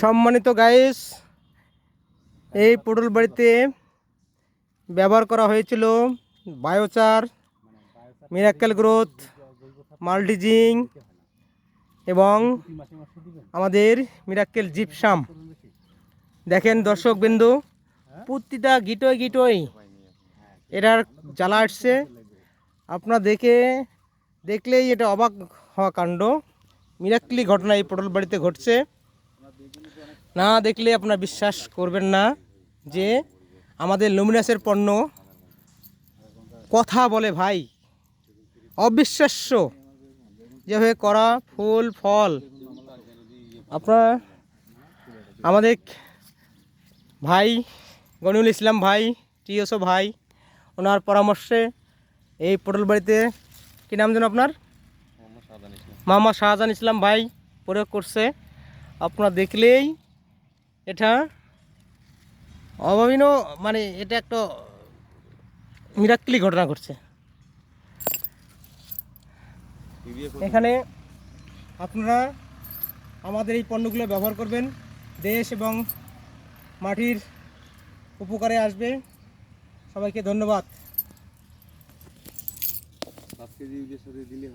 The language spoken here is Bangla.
সম্মানিত গাইস এই পটল বাড়িতে ব্যবহার করা হয়েছিল বায়োচার মিরাক্কেল গ্রোথ মাল্টিজিং এবং আমাদের মিরাক্কেল জিপসাম দেখেন দর্শক বিন্দু প্রতিটা গিটোয় গিটোয় এটার জ্বালা আসছে। আপনার দেখে দেখলেই এটা অবাক হওয়া কাণ্ড। মিরাক্কলি ঘটনা এই পটল বাড়িতে ঘটছে। না দেখলে আপনারা বিশ্বাস করবেন না যে আমাদের লুমিনাসের পণ্য কথা বলে ভাই। অবিশ্বাস্য যেভাবে করা ফুল, ফল। আপনার আমাদের ভাই গনিউল ইসলাম ভাই, টিএসও ভাই, ওনার পরামর্শে এই পটল বাড়িতে কী নাম যেন আপনার? মামা শাহজাহান ইসলাম ভাই প্রয়োগ করছে। আপনারা দেখলেই এটা অভাবনীয় মানে এটা একটা মিরাক্কলি ঘটনা ঘটছে। এখানে আপনারা আমাদের এই পণ্যগুলো ব্যবহার করবেন। দেশ এবং মাটির উপকারে আসবে। সবাইকে ধন্যবাদ। দিলে